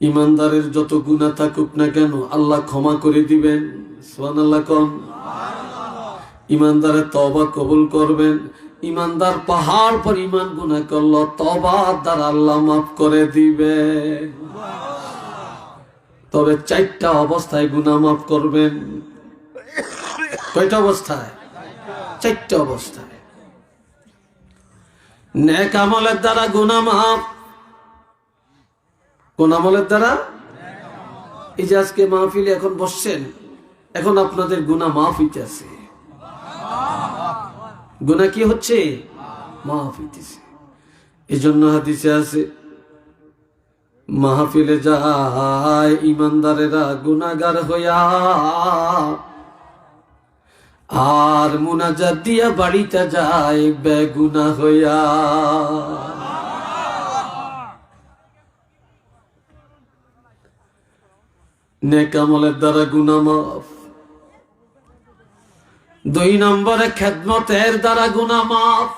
ইমানদারের যত গুণা থাকুক না কেন, আল্লাহ ক্ষমা করে দিবেন। সোহান আল্লাহ কন। ইমানদারের তবা কবুল করবেন। ইমানদার পাহাড় পর ইমান গুণা করল তবা দ্বারা আল্লাহ মাফ করে দিবে তবে চারটা অবস্থায় গুণা মাফ করবেন। কয়টা অবস্থায়? চারটা অবস্থায়। নেক আমলের দ্বারা গুণা মাফ কোন আমলের দ্বারা? এই যে আজকে মাহফিলে এখন বসছেন, এখন আপনাদের গুণা মাফ হইতেছে গুণা কি হচ্ছে? মাফ হইতেছে এই জন্য হাদিসে আছে, মাহফিলে যায় ইমানদারেরা গুনাগার হইয়া, আর মুনাজাত দিয়া বাড়িতে যায় বেগুনা হইয়া। নেকামলের দ্বারা গুনা মাফ। দুই নম্বরে খেদমতের দ্বারা গুনা মাফ।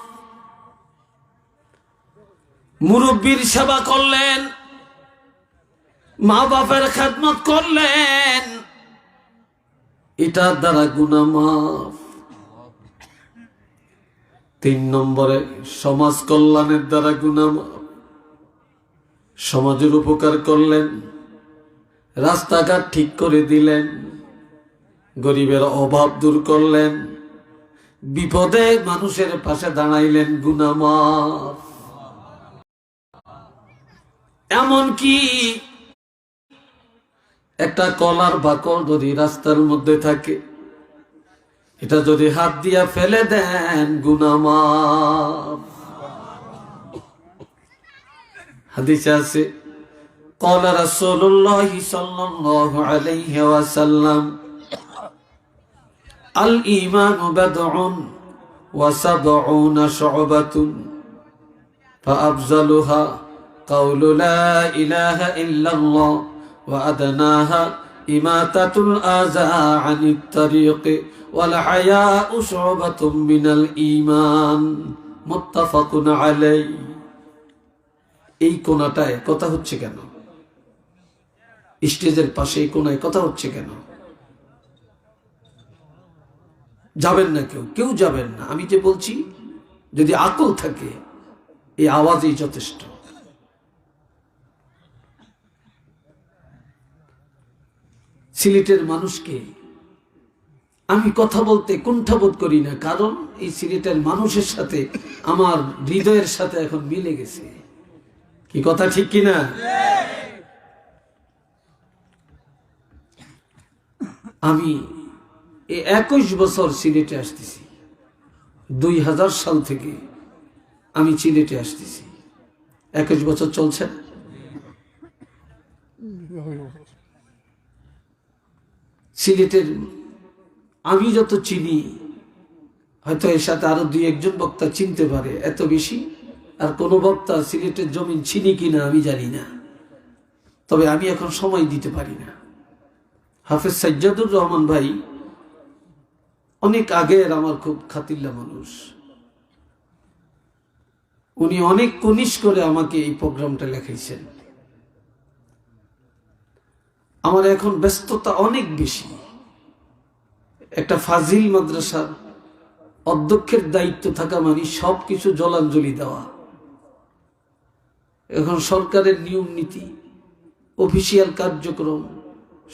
মুরব্বীর সেবা করলেন মা বাপের খেদমত করলেন, এটার দ্বারা গুনা মাফ। তিন নম্বরে সমাজ কল্যাণের দ্বারা গুনা মাফ। সমাজের উপকার করলেন রাস্তাঘাট ঠিক করে দিলেন, গরিবের অভাব দূর করলেন, বিপদে মানুষের পাশে দাঁড়াইলেন গুনামাফ এমনকি একটা কলার বাকল যদি রাস্তার মধ্যে থাকে, এটা যদি হাত দিয়া ফেলে দেন গুনামাফ হাদিসে আছে قال رسول الله صلى الله عليه وسلم الإيمان بدع وسبعون شعبة فأفضلها قول لا إله إلا الله وأدناها إماتة الآذى عن الطريق والحياء شعبة من الإيمان متفق عليه এই কোনাটায় কথা হচ্ছে কেন স্টেজের পাশে কোনায় কথা হচ্ছে কেন? যাবেন না কেউ কেউ যাবেন না। আমি যে বলছি, যদি আকল থাকে, এই আওয়াজই যথেষ্ট। সিলেটের মানুষকে আমি কথা বলতে কুণ্ঠাবোধ করি না, কারণ এই সিলেটের মানুষের সাথে আমার হৃদয়ের সাথে এখন মিলে গেছে। কি কথা ঠিক কিনা? আমি একুশ বছর সিলেটে আসতেছি। দুই হাজার সাল থেকে আমি সিলেটে আসতেছি। একুশ বছর চলছে। সিলেটের আমি যত চিনি, হয়তো এর সাথে আরও দুই একজন বক্তা চিনতে পারে, এত বেশি। আর কোন বক্তা সিলেটের জমিন চিনি কিনা আমি জানি না। তবে আমি এখন সময় দিতে পারি না। হাফেজ সাজ্জাদুর রহমান ভাই অনেক আগের আমার খুব খাতিল্লা মানুষ। উনি অনেক কনিশ করে আমাকে এই প্রোগ্রামটা লেখাইছেন। আমার এখন ব্যস্ততা অনেক বেশি। একটা ফাজিল মাদ্রাসার অধ্যক্ষের দায়িত্ব থাকা মানে সব কিছু জলাঞ্জলি দেওয়া। এখন সরকারের নিয়ম নীতি, অফিসিয়াল কার্যক্রম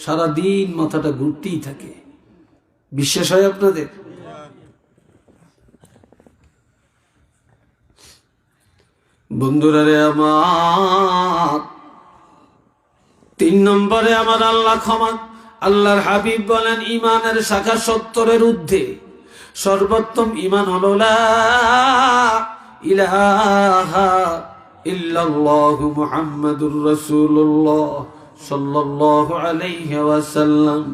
সারাদিন মাথাটা ঘুরতেই থাকে। বিশ্বাস হয় আপনাদের? বন্ধুরা রে আমার, তিন নম্বরে আমার আল্লাহ ক্ষমা, আল্লাহর হাবিব বলেন ইমানের শাখা সত্তরের ঊর্ধ্বে। সর্বোত্তম ইমান হল লা ইলাহা ইল্লাল্লাহু মুহাম্মাদুর রাসূলুল্লাহ। সাল্লাল্লাহু আলাইহি ওয়াসাল্লাম।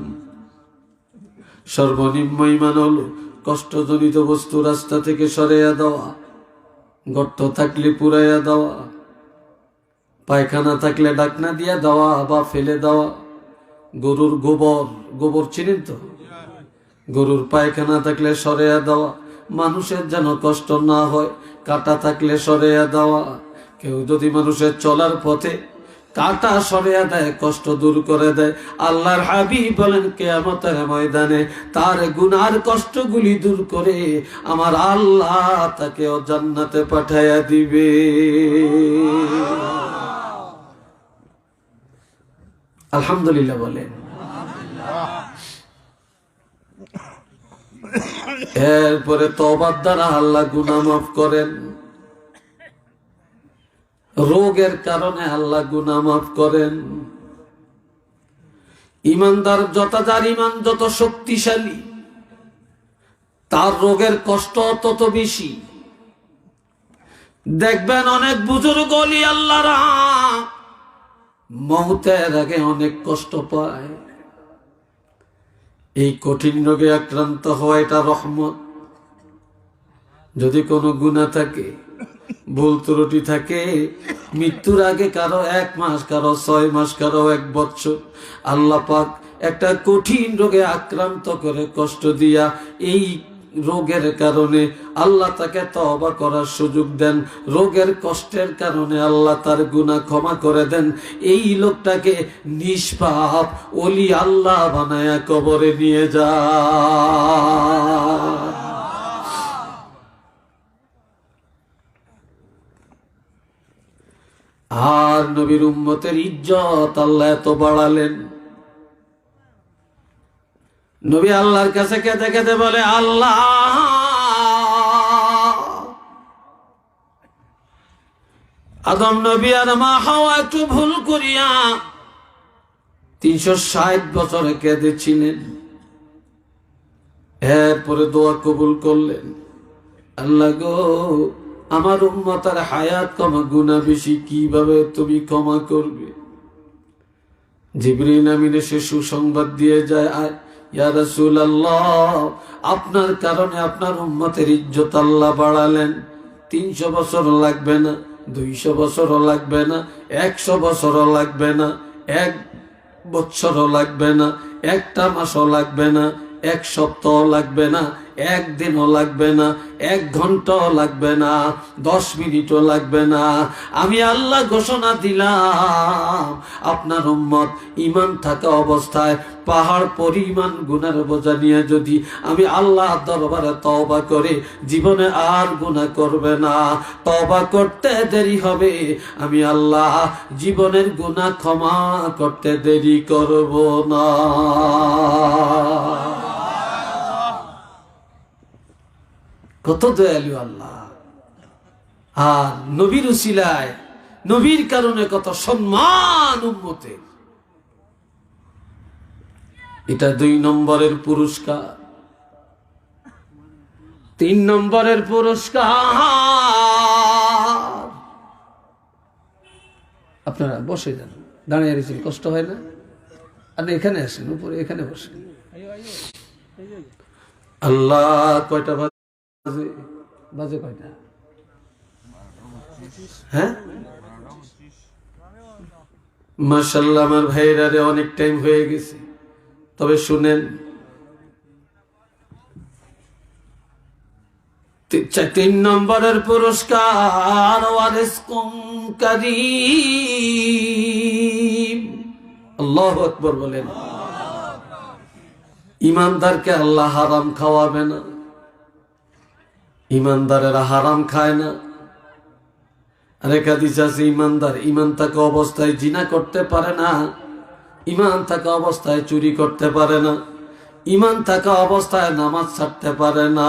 সর্বনিম্ন ইমান হল কষ্টজনিত বস্তু রাস্তা থেকে সরাইয়া দেওয়া, গর্ত থাকলে পুরাইয়া দেওয়া, পায়খানা থাকলে ডাকনা দিয়া দেওয়া বা ফেলে দেওয়া। গরুর গোবর গোবর চিনেন তো? গরুর পায়খানা থাকলে সরেয়া দেওয়া। মানুষের যেন কষ্ট না হয়, কাটা থাকলে সরেয়া দেওয়া। কেউ যদি মানুষের চলার পথে কাটা সরিয়ে দেয়, কষ্ট দূর করে দেয়। আল্লাহর হাবিব বলেন, কেয়ামতের ময়দানে তার গুনার কষ্টগুলি দূর করে আমার আল্লাহ তাকে জান্নাতে পাঠাইয়া দিবে। আলহামদুলিল্লাহ বলেন। এরপরে তবার দ্বারা আল্লাহ গুনা মাফ করেন। রোগের কারণে আল্লাহ গুনা মাফ করেন। ইমানদার যত, যার ইমান যত শক্তিশালী, তার রোগের কষ্ট তত বেশি। দেখবেন অনেক বুজুর্গ অলি মৌতের আগে অনেক কষ্ট পায়। এই কঠিন রোগে আক্রান্ত হওয়া এটা রহমত। যদি কোনো গুণা থাকে ভুল ত্রুটি থাকে। মৃত্যুর আগে কারও এক মাস, কারও ছয় মাস, কারও এক বছর। আল্লাহ পাক একটা কঠিন রোগে আক্রান্ত করে কষ্ট দিয়া এই রোগের কারণে আল্লাহ তাকে তবা করার সুযোগ দেন। রোগের কষ্টের কারণে আল্লাহ তার গুনাহ ক্ষমা করে দেন। এই লোকটাকে নিষ্পাপ ওলি আল্লাহ বানায়া কবরে নিয়ে যা আর নবীর উম্মতের ইজ্জত আল্লাহ এত বাড়ালেন। নবী আল্লাহর কাছে কেঁদে কেঁদে বলে, আল্লাহ, আদম নবী আর মা হাওয়া একটু ভুল করিয়া তিনশো ষাট বছরে কেঁদেছিলেন। এরপরে দোয়া কবুল করলেন। আল্লাহ গো আমার উম্মতার হায়াত কমা গুণা বেশি, কীভাবে তুমি ক্ষমা করবে? জিবরিন আমিন এসে সুসংবাদ দিয়ে যায় রাসূলুল্লাহ, আপনার কারণে আপনার উম্মতের ইজ্জত আল্লাহ বাড়ালেন। তিনশো বছর লাগবে না, দুইশো বছরও লাগবে না, একশো বছরও লাগবে না, এক বছরও লাগবে না, একটা মাসও লাগবে না, এক সপ্তাহ লাগবে না একদিনও লাগবে না, এক ঘন্টাও লাগবে না, দশ মিনিটও লাগবে না। আমি আল্লাহ ঘোষণা দিলাম, আপনার উম্মত ইমান থাকা অবস্থায় পাহাড় পরিমাণ গুনার বোঝা নিয়ে যদি আমি আল্লাহ দরবারে তবা করে জীবনে আর গুনাহ করবে না। তবা করতে দেরি হবে, আমি আল্লাহ জীবনের গুনাহ ক্ষমা করতে দেরি করব না। কত দয়ালু আল্লাহ। আর নবীর উসিলায়, নবীর কারণে কত সম্মান উম্মতে এটা দুই নম্বরের পুরস্কার। তিন নম্বরের পুরস্কার। আপনারা বসে যান। দাঁড়িয়ে রয়েছেন, কষ্ট হয় না? আর এখানে আসেন, উপরে এখানে বসেন। আল্লাহ, কয়টা বাজে বাজে কয়টা? হ্যাঁ? আমার ভাইয়েরারে অনেক টাইম হয়ে গেছে। তবে শুনেন তিন নম্বরের পুরস্কার কারীম। আল্লাহ আকবর বলেন। ইমানদারকে আল্লাহ হারাম খাওয়াবে না। ইমানদারেরা হারাম খায় না। আরেক হাদিস আছে, ইমানদার ইমান থাকা অবস্থায় জিনা করতে পারে না, ইমান থাকা অবস্থায় চুরি করতে পারে না, ইমান থাকা অবস্থায় নামাজ ছাড়তে পারে না।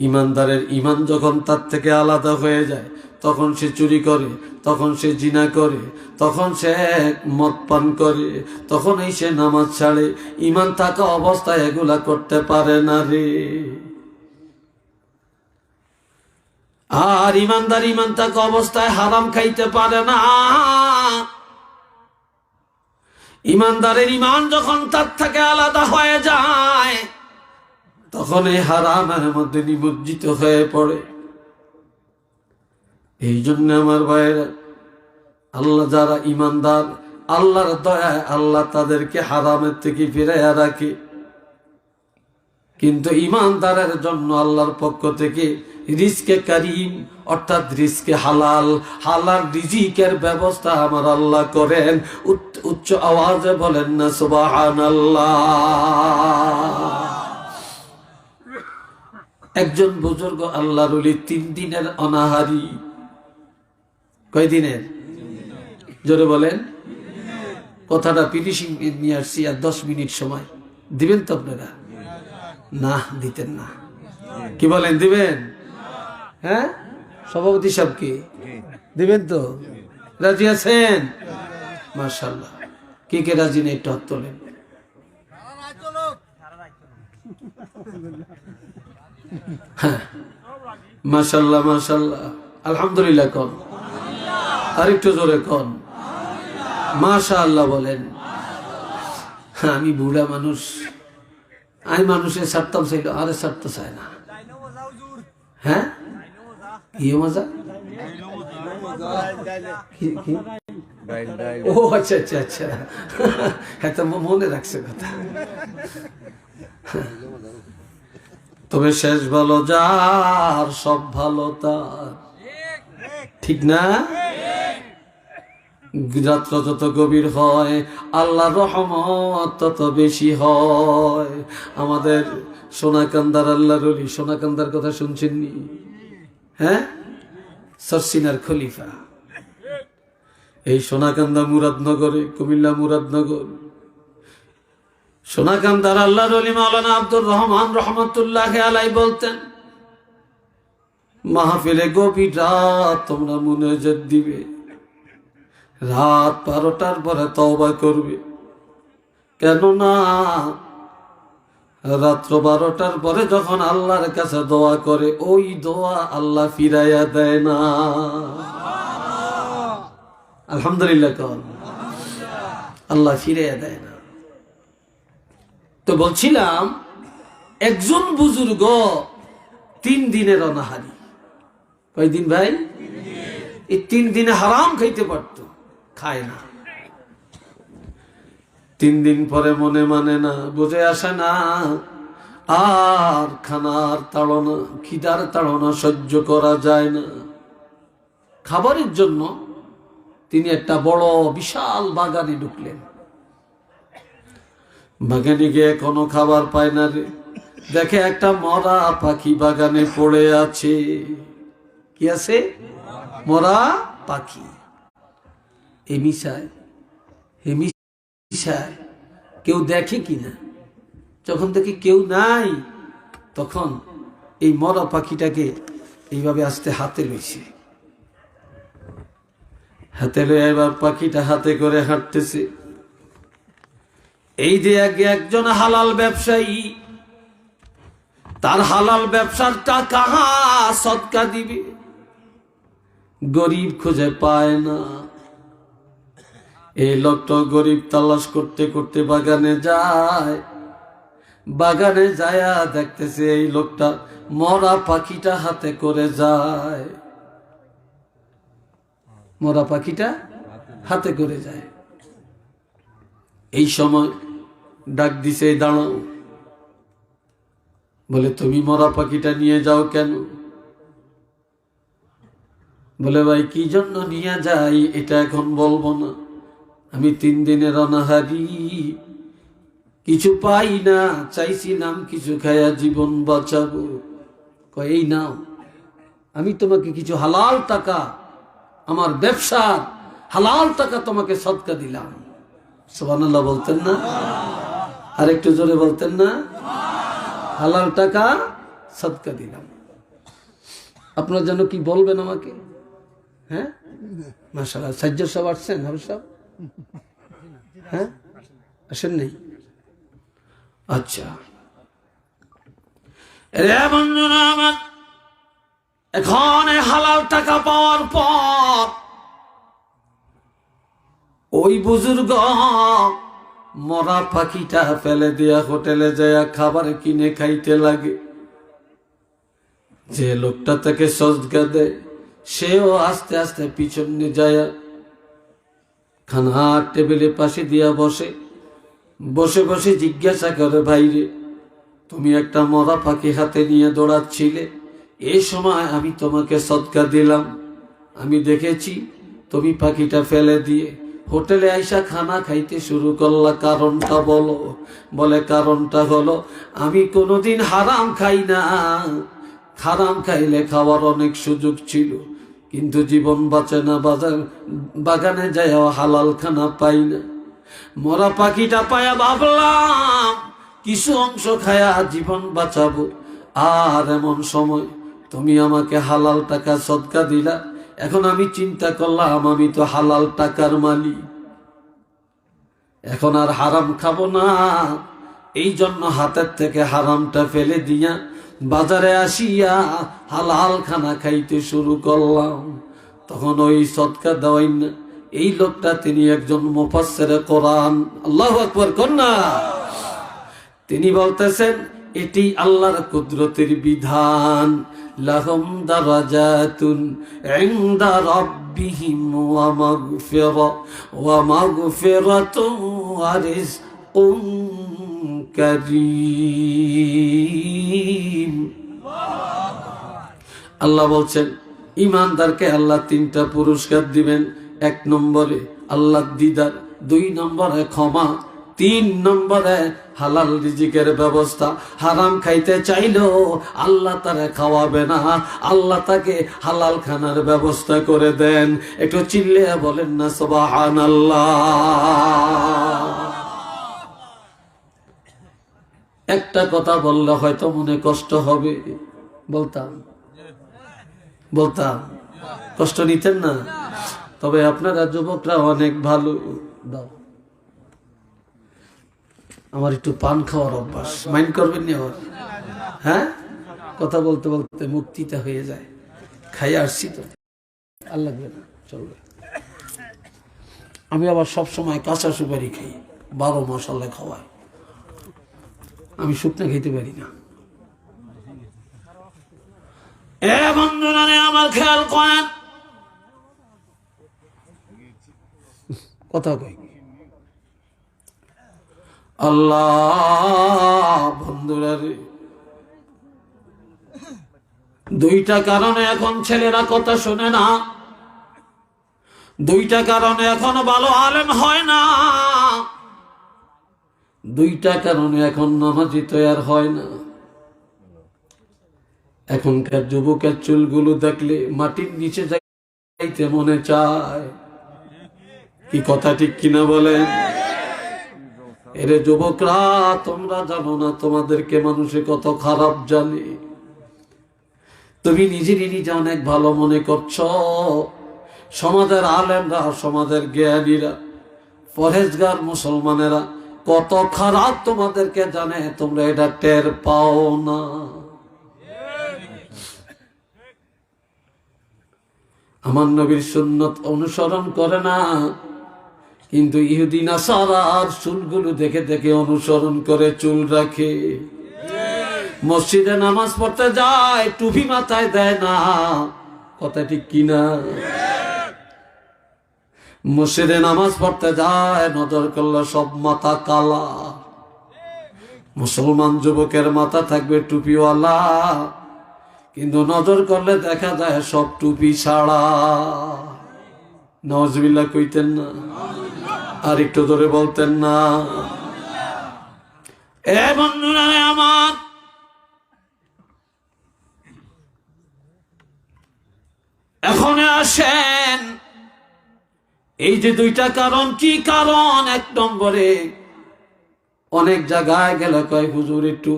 ইমানদারের ইমান যখন তার থেকে আলাদা হয়ে যায়, তখন সে চুরি করে, তখন সে জিনা করে, তখন সে মদ পান করে, তখনই সে নামাজ ছাড়ে। ইমান থাকা অবস্থায় এগুলা করতে পারে না রে। আর ইমানদার ইমান থাকা অবস্থায় হারাম খাইতে পারে না। ইমানদারের ইমান যখন তার থেকে আলাদা হয়ে যায়, তখন এই হারামের মধ্যে নিমজ্জিত হয়ে পড়ে। এই জন্য আমার ভাইয়েরা, আল্লাহ যারা ইমানদার, আল্লাহর দয়ায় আল্লাহ তাদেরকে হারামের থেকে ফিরাইয়া রাখে। কিন্তু ইমানদারের জন্য আল্লাহর পক্ষ থেকে রিস্কে কারিম, অর্থাৎ রিস্কে হালাল। হালাল রিজিকের ব্যবস্থা আমার আল্লাহ করেন। উচ্চ- আওয়াজে বলেন না সুবাহান একজন বুজুর্গ আল্লাহর ওলি তিন দিনের অনাহারি। কয় দিনের? জোরে বলেন। কথাটা ফিনিশিং নিয়ে আসছি আর দশ মিনিট সময়। দিবেন তো আপনারা? না, দিতেন না। কি বলেন, দিবেন? হ্যাঁ? সভাপতি সাহেবকে দিবেন তো? রাজি আছেন? মার্শাল্লাহ কে কে রাজি নেই একটু হাত তোলেন। হ্যাঁ। মাশাল্লাহ মাশাল্লাহ আলহামদুলিল্লাহ কন। আরেকটু জোরে কন। মাশা আল্লাহ বলেন। হ্যাঁ, আমি বুড়া মানুষ। আমি মানুষের ছাড়তাম চাইল আরে ছাড়তে চায় না। হ্যাঁ? কি মজা? ও আচ্ছা আচ্ছা আচ্ছা। হ্যাঁ তো মনে রাখছে কথা। তবে শেষ ভালো যার, সব ভালো তার। ঠিক না? রাত্র যত গভীর হয়, আল্লাহ রহমত তত বেশি হয়। আমাদের সোনাকান্দার আল্লাহ রলি সোনাকান্দার কথা শুনছেননি হ্যাঁ? সরসিনার খলিফা। এই সোনাকান্দা মুরাদনগরে, কুমিল্লা মুরাদনগর। সোনাকান্দার আল্লাহ মাওলানা আব্দুর রহমান রহমতুল্লাহ আলাই বলতেন, মাহফিলে গভীর রাত তোমরা মনে দিবে। রাত বারোটার পরে তওবা করবে। কেননা রাত্র বারোটার পরে যখন আল্লাহর কাছে দোয়া করে, ওই দোয়া আল্লাহ ফিরাইয়া দেয় না। আলহামদুলিল্লাহ কন। আল্লাহ ফিরাইয়া দেয় না। তো বলছিলাম, একজন বুজুর্গ তিন দিনের অনাহারি। কয়দিন ভাই? এই তিন দিনে হারাম খাইতে পারত, খায় না। তিন দিন পরে মনে মানে না, বুঝে আসে না। আর খানার তাড়না, খিদার তাড়না সহ্য করা যায় না। খাবারের জন্য তিনি একটা বড়, বিশাল বাগানে ঢুকলেন। বাগানে গিয়ে কোনো খাবার পায় না রে। দেখে একটা মরা পাখি বাগানে পড়ে আছে। কি আছে? মরা পাখি। এ মিশায় কেউ দেখে কিনা যখন দেখি কেউ নাই, তখন এই মরা পাখিটাকে এইভাবে আস্তে হাতে লইছে। হাতে লয়ে এবার পাখিটা হাতে করে হাঁটতেছে। এই যে আগে একজন হালাল ব্যবসায়ী, তার হালাল ব্যবসার টাকা সৎকা দিবে। গরিব খুঁজে পায় না। এই লোকটা গরিব তালাশ করতে করতে বাগানে যায়। বাগানে যায়া দেখতেছে এই লোকটা মরা পাখিটা হাতে করে যায়। মরা পাখিটা হাতে করে যায়। এই সময় ডাক দিছে, দাঁড়াও। বলে, তুমি মরা পাখিটা নিয়ে যাও কেন? বলে, ভাই, কি জন্য নিয়ে যাই, এটা এখন বলব না। আমি তিন দিনের অনাহারি কিছু পাই না, চাইছি নাম, কিছু খায়া জীবন বাঁচাবো। এই নাও, আমি তোমাকে কিছু হালাল টাকা, আমার ব্যবসার হালাল টাকা তোমাকে সৎকা দিলাম। সোবানাল্লাহ বলতেন না? আর একটু জোরে বলতেন না? হালাল টাকা সৎকা দিলাম। আপনার জন্য কি বলবেন আমাকে? হ্যাঁ? মাসাল্লাহ সাজ্জর সব আসছেন হাবিব সাহেব? হ্যাঁ? আসেন নেই? আচ্ছা। রে বন্ধুরা আমার, এখন হালাল টাকা পাওয়ার পর ওই বুজুর্গ মরা পাখিটা ফেলে দিয়া হোটেলে যায় খাবার কিনে খাইতে লাগে। যে লোকটা তাকে সজগা দেয়, সেও আস্তে আস্তে পিছনে যায় খানা টেবিলের পাশে দিয়া বসে। বসে বসে জিজ্ঞাসা করে, ভাইরে, তুমি একটা মরা পাখি হাতে নিয়ে দৌড়াচ্ছিলে। এই সময় আমি তোমাকে সৎকার দিলাম। আমি দেখেছি তুমি পাখিটা ফেলে দিয়ে হোটেলে আইসা খানা খাইতে শুরু করলা। কারণটা বলো। বলে, কারণটা হলো, আমি কোনোদিন হারাম খাই না। হারাম খাইলে খাওয়ার অনেক সুযোগ ছিল। কিন্তু জীবন বাঁচে না, বাজার, বাগানে যায় হালাল খানা পাই না। মরা পাখিটা পায়া ভাবলাম, কিছু অংশ খায়া জীবন বাঁচাবো। আর এমন সময় তুমি আমাকে হালাল টাকা সদকা দিলা। এখন আমি চিন্তা করলাম, আমি তো হালাল টাকার মালিক। এখন আর হারাম খাব না। এই জন্য হাতের থেকে হারামটা ফেলে দিয়া বাজারে আসিয়া হালাল খানা খাইতে শুরু করলাম। তখন ওই সৎকার দেওয়াই না এই লোকটা তিনি একজন মুফাসসিরে কোরআন। আল্লাহ আকবার কন্যা তিনি বলতেছেন, এটি আল্লাহর কুদরতের বিধান। লাহম দারাজাতুন ইনদা রাব্বিহিম ওয়া মাগফিরা ওয়া মাগফিরাতুন ওয়া কারীম। আল্লাহ বলছেন, ইমানদারকে আল্লাহ তিনটা পুরস্কার দিবেন। এক নম্বরে আল্লাহ দিদার, দুই নম্বরে ক্ষমা, তিন নম্বরে হালাল রিজিকের ব্যবস্থা। হারাম খাইতে চাইলেও আল্লাহ তারে খাওয়াবে না। আল্লাহ তাকে হালাল খানার ব্যবস্থা করে দেন। একটু চিল্লে বলেন না সবাহান একটা কথা বললে হয়তো মনে কষ্ট হবে। বলতাম। বলতাম। কষ্ট নিতেন না। তবে আপনারা যুবকরা অনেক ভালো। দাও। আমার একটু পান খাওয়ার অভ্যাস। মাইন্ড করবেন নি আবার? হ্যাঁ? কথা বলতে বলতে মুক্তিটা হয়ে যায়। খাই আসছি তো। আর লাগবে না। চলবে। আমি আবার সব সময় কাঁচা সুপারি খাই। বারো মশালা খাওয়াই আমি শুকনা খেতে পারি না। এ বন্ধুরা আমার খেয়াল করেন। কথা কই? আল্লাহ বন্ধুরা রে দুইটা কারণে এখন ছেলেরা কথা শোনে না। দুইটা কারণে এখন ভালো আলেম হয় না। দুইটা কারণে এখন নামাজি তৈয়ার হয় না। এখনকার যুবকের চুলগুলো দেখলে মাটির নিচে যাইতে মনে চায়। কি কথা ঠিক কিনা বলেন? এরে যুবকরা, তোমরা জানো না তোমাদেরকে মানুষে কত খারাপ জানে। তুমি নিজেরই নিজে অনেক ভালো মনে করছ? সমাজের আলেমরা, সমাজের জ্ঞানীরা পরেজগার মুসলমানেরা কত খারাপ তোমাদেরকে জানে, তোমরা এটা টের পাও না। আমার নবীর সুন্নত অনুসরণ করে না, কিন্তু ইহুদি নাসারার চুলগুলো দেখে দেখে অনুসরণ করে, চুল রাখে। মসজিদে নামাজ পড়তে যায়, টুপি মাথায় দেয় না, কথা ঠিক কিনা? মসজিদে নামাজ পড়তে যায়, নজর করলে সব মাথা কালা। মুসলমান যুবকের মাথা থাকবে টুপিওয়ালা। কিন্তু নজর করলে দেখা যায় সব টুপি ছাড়া। নজবিল্লা কইতেন না, আর একটু ধরে বলতেন না। এ বন্ধুরা আমার। এখন আসেন। এই যে দুইটা কারণ, কি কারণ? এক নম্বরে, অনেক জায়গায় গেলে কয়, হুজুর, একটু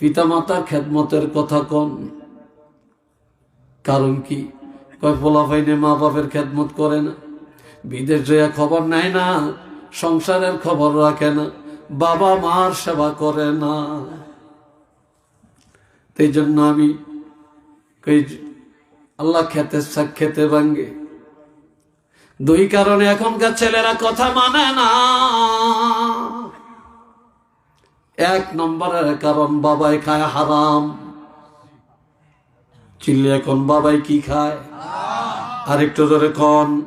পিতামাতার খেদমতের কথা কন। কারণ কি? কয় পোলা ভাইনে মা বাপের খেদমত করে না, বিদেশ জয়া খবর নেয় না, সংসারের খবর রাখে না, বাবা মার সেবা করে না। এই জন্য আমি আল্লাহ খেতে খেতে ভাঙ্গে। দুই কারণে এখনকার ছেলেরা কথা মানে না। এক নম্বরের কারণ, বাবাই খায় হারাম। চিল্লি এখন বাবাই কি খায়? আরেকটু ধরে কন।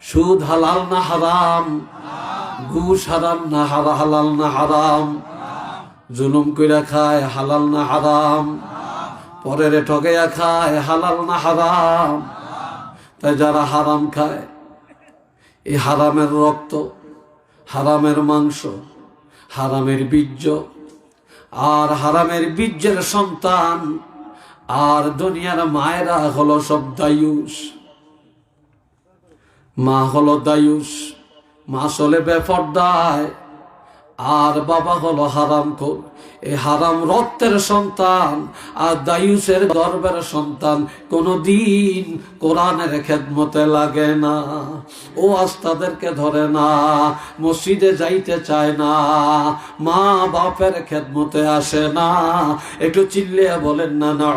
সুদ হালাল না হারাম? ঘুষ হারাম না হারা হালাল না হারাম? জুলুম কইরা খায়, হালাল না হারাম? পরের ঠগাইয়া খায়, হালাল না হারাম? তাই যারা হারাম খায়, এই হারামের রক্ত, হারামের মাংস, হারামের বীর্য, আর হারামের বীর্যের সন্তান, আর দুনিয়ার মায়েরা হলো সব দায়ুষ। মা হলো দায়ুষ, মা চলে বেপর্দায় আর বাবা হলো হারাম খোর এই হারাম রক্তের সন্তান, আর দায়ুসের গর্বের সন্তান। কোনদিন কোরআনের খেদমতে লাগে না। ও আজ তাদেরকে ধরে না, মসজিদে যাইতে চায় না। মা বাপের খেদমতে আসে না। একটু চিল্লিয়া বলেন না না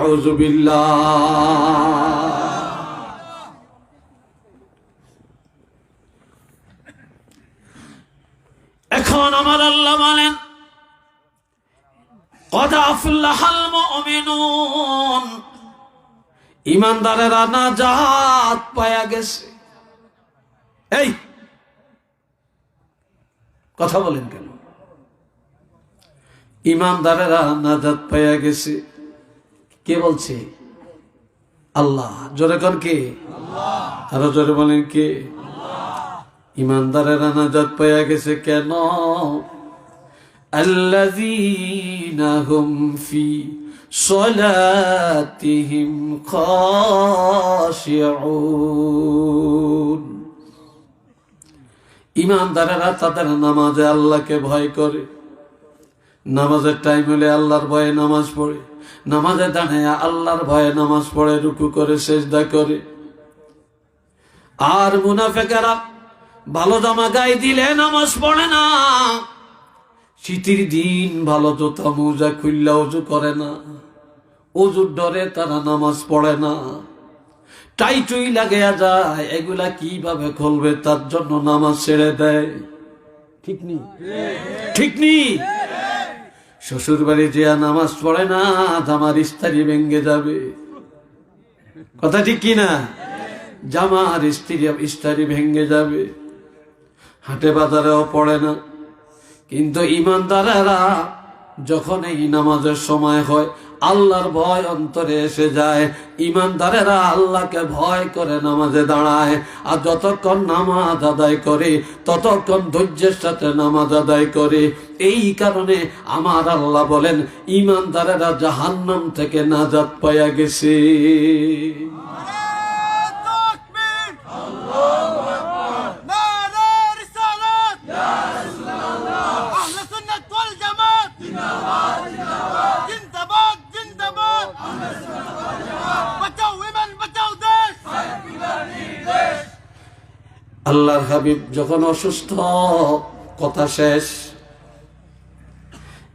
এখন আমার আল্লাহ বলেন ইমানদারেরা না জাত পায়া গেছে। এই, কথা বলেন কেন? ইমানদারেরা নাজাত পাইয়া গেছে। কে বলছে? আল্লাহ। জোরে কর কে? আরও জোরে বলেন কে? ইমানদারেরা নাজাত পায়া গেছে কেন الذين هم في صلاتهم خاشعون ইমানদারেরা তাদের নামাজে আল্লাহকে ভয় করে নামাজের টাইম হলে আল্লাহর ভয়ে নামাজ পড়ে নামাজে দাঁড়ায় আল্লাহর ভয়ে নামাজ পড়ে রুকু করে সেজদা করে আর মুনাফেকেরা ভালো জামা গায়ে দিলে নামাজ পড়ে না। শীতের দিন ভালো জোতা মোজা খুললা অজু করে না। অজুর ডরে তারা নামাজ পড়ে না। টাই টুই লাগাইয়া যায়, এগুলা কীভাবে খুলবে তার জন্য নামাজ ছেড়ে দেয়। ঠিক নি? ঠিক নি? শ্বশুর বাড়ি যে নামাজ পড়ে না, জামার ইস্তারি ভেঙ্গে যাবে। কথা ঠিক কি না জামার স্ত্রী ইস্তারি ভেঙ্গে যাবে। হাটে বাজারেও পড়ে না। কিন্তু ইমানদারেরা যখন এই নামাজের সময় হয়, আল্লাহর ভয় অন্তরে এসে যায়। ইমানদারেরা আল্লাহকে ভয় করে নামাজে দাঁড়ায়। আর যতক্ষণ নামাজ আদায় করে, ততক্ষণ ধৈর্যের সাথে নামাজ আদায় করে। এই কারণে আমার আল্লাহ বলেন, ইমানদারেরা জাহান্নাম থেকে নাজাত পাইয়া গেছে। আল্লাহর হাবিব যখন অসুস্থ, কথা শেষ।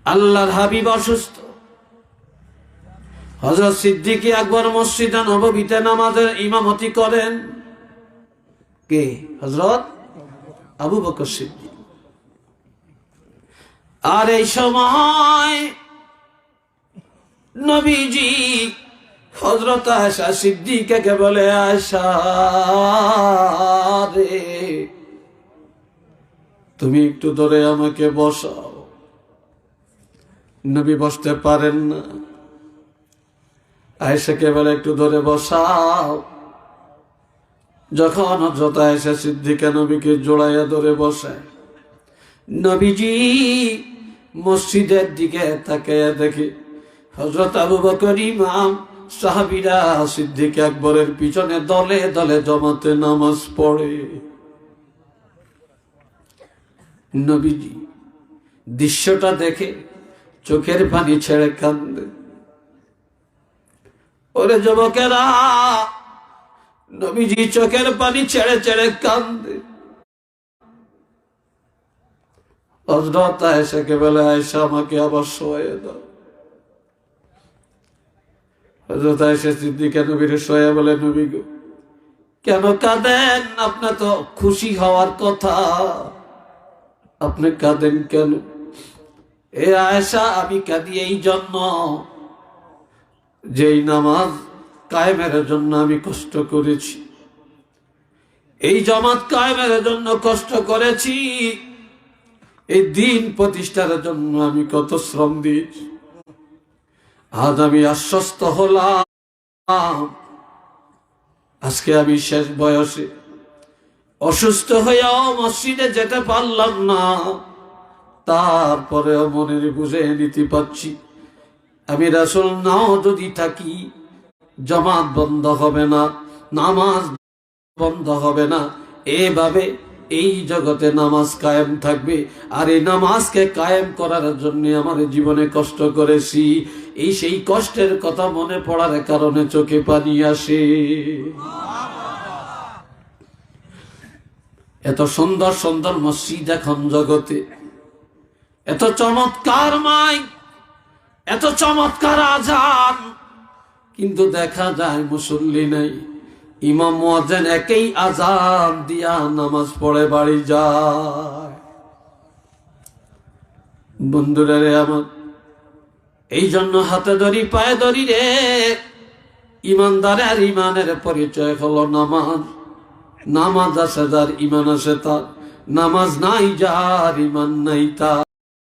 আল্লাহর হাবিব অসুস্থ। হজরত সিদ্দিকী আকবর মসজিদে নববীতে নামাজের ইমামতি করেন। কে? হজরত আবু বকর সিদ্দিক। আর এই সময় নবীজি হজরত আয়সা সিদ্দিকাকে বলে আয়সা রে, তুমি একটু ধরে আমাকে বসাও। নবী বসতে পারেন না। আয়সাকে বলে, একটু ধরে বসাও। যখন হজরত আয়সা সিদ্দিকা নবীকে জোড়াইয়া ধরে বসায় নবীজি মসজিদের দিকে তাকাইয়া দেখি হজরত আবু বকর ইমাম সাহাবিরা সিদ্দিক আকবরের পিছনে দলে দলে জমাতে নামাজ পড়ে। নবীজি দৃশ্যটা দেখে চোখের পানি ছেড়ে কান্দে ওরে যুবকেরা, নবীজি চোখের পানি ছেড়ে ছেড়ে কান্দে হজরত আয়েশাকে বলে, আয়েশা, আমাকে আবার শোয়ে দাও। হজরত আয়েশা সিদ্দিকা নবীর শোয়া বলে নবী গো? কেন কাঁদেন? আপনার তো খুশি হওয়ার কথা। আপনি কাঁদেন কেন? এ আয়েশা, আমি কাঁদি এই জন্য। যেই নামাজ কায়েমের জন্য আমি কষ্ট করেছি। এই জমাত কায়েমের জন্য কষ্ট করেছি। এই দিন প্রতিষ্ঠার জন্য আমি কত শ্রম দিয়েছি। আজ আমি আশ্বস্ত হলাম। আজকে আমি শেষ বয়সে। অসুস্থ হয়েও মসজিদে যেতে পারলাম না। তারপরেও মনের বুঝে নিতে পারছি। আমি রাসুল নাও যদি থাকি, জমাত বন্ধ হবে না, নামাজ বন্ধ হবে না। এভাবে এই জগতে নামাজ কায়েম থাকবে। আর এই নামাজকে কায়েম করার জন্য আমার জীবনে কষ্ট করেছি। এই সেই কষ্টের কথা মনে পড়ার কারণে চোখে পানি আসে। এত সুন্দর সুন্দর মসজিদ এখন জগতে। এত চমৎকার মাই এত চমৎকার আজান। কিন্তু দেখা যায় মুসল্লি নাই। ইমাম একই আজান দিয়া নামাজ পড়ে, বাড়ি যায়। বন্ধুরা রে আমার এই জন্য হাতে ধরি, পায়ে ধরি রে। ইমানদার আর ইমানের পরিচয় হলো নামাজ। নামাজ আছে যার ইমান আছে তার। নামাজ নাই যার ইমান নাই তার।